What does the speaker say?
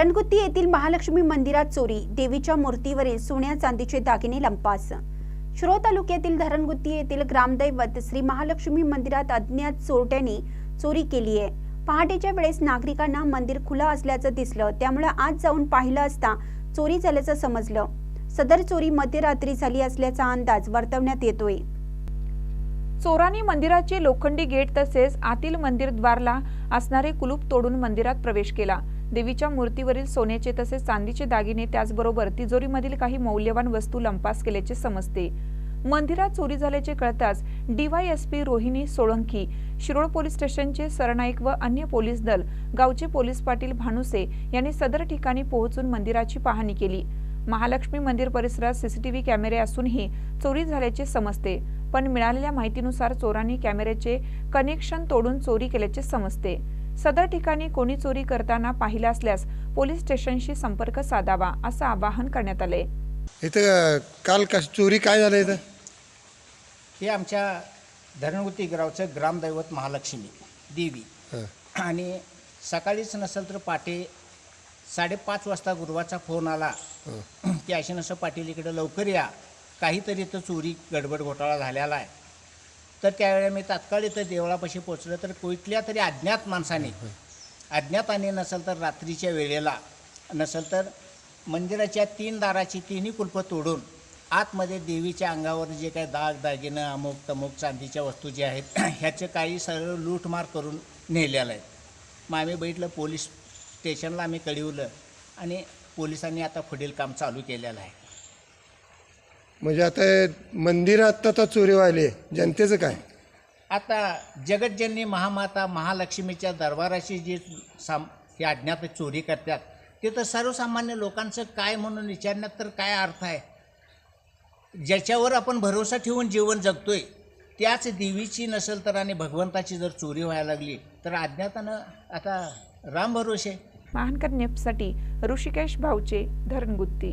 धरणगुत्ती येथील महालक्ष्मी मंदिरात चोरी देवीच्या मूर्तीवरील सोन्या चांदीचे दागिने लंपास. श्रो तालुक्यातील धरणगुत्ती येथील ग्रामदैवत श्री महालक्ष्मी मंदिरात अज्ञात चोरट्याने चोरी केली आहे. पहाटेच्या वेळेस नागरिकांना मंदिर खुलं असल्याचं दिसलं. त्यामुळे आज जाऊन पाहिलं असता चोरी झाल्याचं समजलं. सदर चोरी मध्यरात्री झाली असल्याचा अंदाज वर्तवण्यात येतोय. चोरांनी मंदिराचे लोखंडी गेट तसेच आतील मंदिर द्वारला असणारे कुलूप तोडून मंदिरात प्रवेश केला. देवीच्या मूर्तीवरील सोन्याचे तसेच चांदीचे दागिने त्याचबरोबर तिजोरीमधील काही मौल्यवान वस्तू लंपास केल्याचे समजते. मंदिरात चोरी झाल्याचे कळताच डीवायएसपी रोहिणी सोळंकी शिरोळ पोलीस स्टेशनचे सरनाईक व अन्य पोलीस दल गावचे पोलीस पाटील भानुसे यांनी सदर ठिकाणी पोहोचून मंदिराची पाहणी केली. महालक्ष्मी मंदिर परिसरात सीसीटीव्ही कॅमेरे असूनही चोरी झाल्याचे समजते पण मिळालेल्या माहितीनुसार चोरांनी कॅमेऱ्याचे कनेक्शन तोडून चोरी केल्याचे समजते. सदर ठिकाणी कोणी चोरी करताना पाहिलं असल्यास पोलीस स्टेशनशी संपर्क साधावा असं आवाहन करण्यात आले इथं काल कश चोरी काय झालं इथं? हे आमच्या धरणगुती गावचं ग्रामदैवत महालक्ष्मी देवी. हं. आणि सकाळीच नसेल तर पाटे साडेपाच वाजता गुरुवारचा फोन आला. की असे नसं पाटील इकडे लवकर या. काहीतरी इथं चोरी गडबड घोटाळा झालेला आहे. तर त्यावेळेला मी तात्काळ इथं देवळापाशी पोचलं तर कुठल्या तरी अज्ञात माणसाने अज्ञाताने नसेल तर रात्रीच्या वेळेला नसेल तर मंदिराच्या तीन दाराची तिन्ही कुलपं तोडून आतमध्ये देवीच्या अंगावर जे काही दाग दागिनं अमुक तमुक चांदीच्या वस्तू ज्या आहेत ह्याचे काही सरळ लूटमार करून नेलेलं आहे. मग आम्ही बघितलं पोलीस स्टेशनला आम्ही कळवलं आणि पोलिसांनी आता पुढील काम चालू केलेलं आहे. म्हणजे आता मंदिरात आता चोरी व्हायली जनतेचं काय? आता जगज्जननी महामाता महालक्ष्मीच्या दरबाराशी जे साम हे अज्ञात चोरी करतात ते तर सर्वसामान्य लोकांचं काय म्हणून विचारण्यात तर काय अर्थ आहे? ज्याच्यावर आपण भरोसा ठेवून जीवन जगतोय त्याच देवीची नसेल तर आणि भगवंताची जर चोरी व्हायला लागली तर अज्ञातानं आता राम भरोसे महानकर नेपसाठी ऋषिकेश भाऊचे धरणगुत्ती.